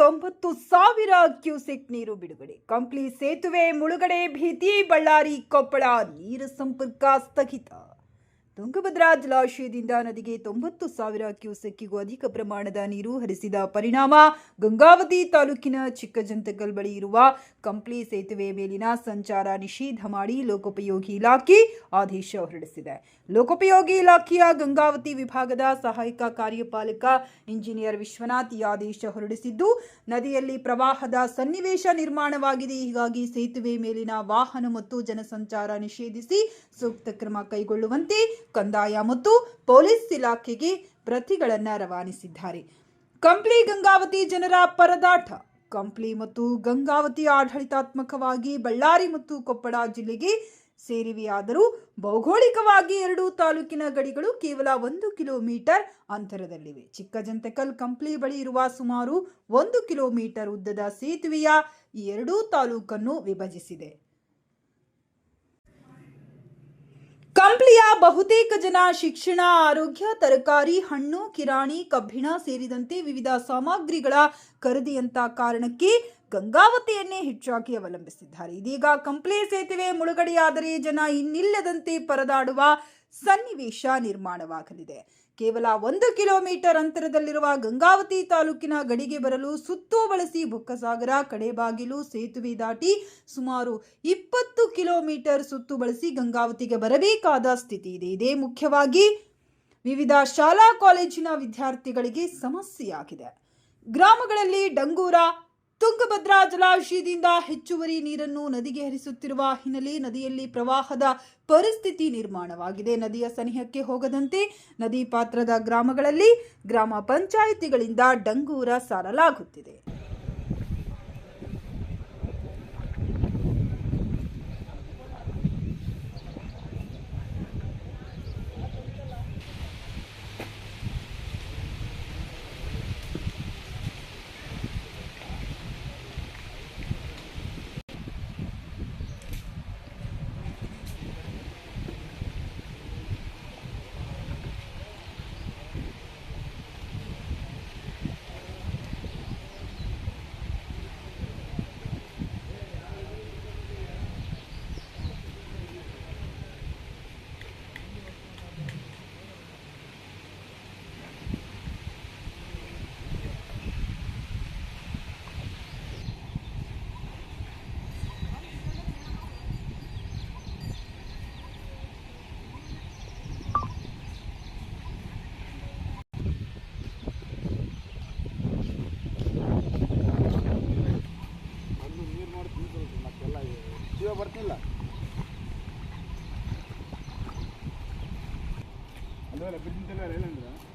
ತೊಂಬತ್ತು ಸಾವಿರ ಕ್ಯೂಸೆಕ್ ನೀರು ಬಿಡುಗಡೆ. ಕಂಪ್ಲಿ ಸೇತುವೆ ಮುಳುಗಡೆ ಭೀತಿ ಬಳ್ಳಾರಿ ಕೊಪ್ಪಳ ನೀರು ಸಂಪರ್ಕ ಸ್ಥಗಿತ. ತುಂಗಭದ್ರಾ ಜಲಾಶಯದಿಂದ ನದಿಗೆ ತೊಂಬತ್ತು ಸಾವಿರ ಕ್ಯೂಸೆಕ್ಕಿಗೂ ಅಧಿಕ ಪ್ರಮಾಣದ ನೀರು ಹರಿಸಿದ ಪರಿಣಾಮ ಗಂಗಾವತಿ ತಾಲೂಕಿನ ಚಿಕ್ಕಜಂತಕಲ್ ಬಳಿ ಇರುವ ಕಂಪ್ಲಿ ಸೇತುವೆ ಮೇಲಿನ ಸಂಚಾರ ನಿಷೇಧ ಮಾಡಿ ಲೋಕೋಪಯೋಗಿ ಇಲಾಖೆ ಆದೇಶ ಹೊರಡಿಸಿದೆ. ಲೋಕೋಪಯೋಗಿ ಇಲಾಖೆಯ ಗಂಗಾವತಿ ವಿಭಾಗದ ಸಹಾಯಕ ಕಾರ್ಯಪಾಲಕ ಇಂಜಿನಿಯರ್ ವಿಶ್ವನಾಥ್ ಈ ಆದೇಶ ಹೊರಡಿಸಿದ್ದು, ನದಿಯಲ್ಲಿ ಪ್ರವಾಹದ ಸನ್ನಿವೇಶ ನಿರ್ಮಾಣವಾಗಿದೆ. ಹೀಗಾಗಿ ಸೇತುವೆ ಮೇಲಿನ ವಾಹನ ಮತ್ತು ಜನಸಂಚಾರ ನಿಷೇಧಿಸಿ ಸೂಕ್ತ ಕ್ರಮ ಕೈಗೊಳ್ಳುವಂತೆ ಕಂದಾಯ ಮತ್ತು ಪೊಲೀಸ್ ಇಲಾಖೆಗೆ ಪ್ರತಿಗಳನ್ನು ರವಾನಿಸಿದ್ದಾರೆ. ಕಂಪ್ಲಿ ಗಂಗಾವತಿ ಜನರ ಪರದಾಟ. ಕಂಪ್ಲಿ ಮತ್ತು ಗಂಗಾವತಿ ಆಡಳಿತಾತ್ಮಕವಾಗಿ ಬಳ್ಳಾರಿ ಮತ್ತು ಕೊಪ್ಪಳ ಜಿಲ್ಲೆಗೆ ಸೇರಿವೆಯಾದರೂ ಭೌಗೋಳಿಕವಾಗಿ ಎರಡೂ ತಾಲೂಕಿನ ಗಡಿಗಳು ಕೇವಲ ಒಂದು ಕಿಲೋಮೀಟರ್ ಅಂತರದಲ್ಲಿವೆ. ಚಿಕ್ಕಜಂತಕಲ್ ಕಂಪ್ಲಿ ಬಳಿ ಇರುವ ಸುಮಾರು ಒಂದು ಕಿಲೋಮೀಟರ್ ಉದ್ದದ ಸೇತುವೆಯ ಎರಡೂ ತಾಲೂಕನ್ನು ವಿಭಜಿಸಿದೆ. ಬಹುತೇಕ ಜನ ಶಿಕ್ಷಣ, ಆರೋಗ್ಯ, ತರಕಾರಿ, ಹಣ್ಣು, ಕಿರಾಣಿ, ಕಬ್ಬಿಣ ಸೇರಿದಂತೆ ವಿವಿಧ ಸಾಮಗ್ರಿಗಳ ಖರೀದಿಯಂತ ಕಾರಣಕ್ಕೆ ಗಂಗಾವತಿಯನ್ನೇ ಹೆಚ್ಚಾಗಿ ಅವಲಂಬಿಸಿದ್ದಾರೆ. ಇದೀಗ ಕಂಪ್ಲಿ ಸೇತುವೆ ಮುಳುಗಡೆಯಾದರೆ ಜನ ಇನ್ನಿಲ್ಲದಂತೆ ಪರದಾಡುವ ಸನ್ನಿವೇಶ ನಿರ್ಮಾಣವಾಗಲಿದೆ. ಕೇವಲ ಒಂದು ಕಿಲೋಮೀಟರ್ ಅಂತರದಲ್ಲಿರುವ ಗಂಗಾವತಿ ತಾಲೂಕಿನ ಗಡಿಗೆ ಬರಲು ಸುತ್ತು ಬಳಸಿ ಬೊಕ್ಕಸಾಗರ ಕಡೆಬಾಗಿಲು ಸೇತುವೆ ದಾಟಿ ಸುಮಾರು ಇಪ್ಪತ್ತು ಕಿಲೋಮೀಟರ್ ಸುತ್ತು ಬಳಸಿ ಗಂಗಾವತಿಗೆ ಬರಬೇಕಾದ ಸ್ಥಿತಿ ಇದೆ. ಇದೇ ಮುಖ್ಯವಾಗಿ ವಿವಿಧ ಶಾಲಾ ಕಾಲೇಜಿನ ವಿದ್ಯಾರ್ಥಿಗಳಿಗೆ ಸಮಸ್ಯೆಯಾಗಿದೆ. ಗ್ರಾಮಗಳಲ್ಲಿ ಡಂಗೂರ ತುಂಗಭದ್ರಾ ಜಲಾಶಯದಿಂದ ಹೆಚ್ಚುವರಿ ನೀರನ್ನು ನದಿಗೆ ಹರಿಸುತ್ತಿರುವ ಹಿನ್ನೆಲೆ ನದಿಯಲ್ಲಿ ಪ್ರವಾಹದ ಪರಿಸ್ಥಿತಿ ನಿರ್ಮಾಣವಾಗಿದೆ. ನದಿಯ ಸನಿಹಕ್ಕೆ ಹೋಗದಂತೆ ನದಿ ಪಾತ್ರದ ಗ್ರಾಮಗಳಲ್ಲಿ ಗ್ರಾಮ ಪಂಚಾಯಿತಿಗಳಿಂದ ಡಂಗೂರ ಸಾರಲಾಗುತ್ತಿದೆ. రెండు వేల ఎప్పటి నుంచి వెళ్ళాలి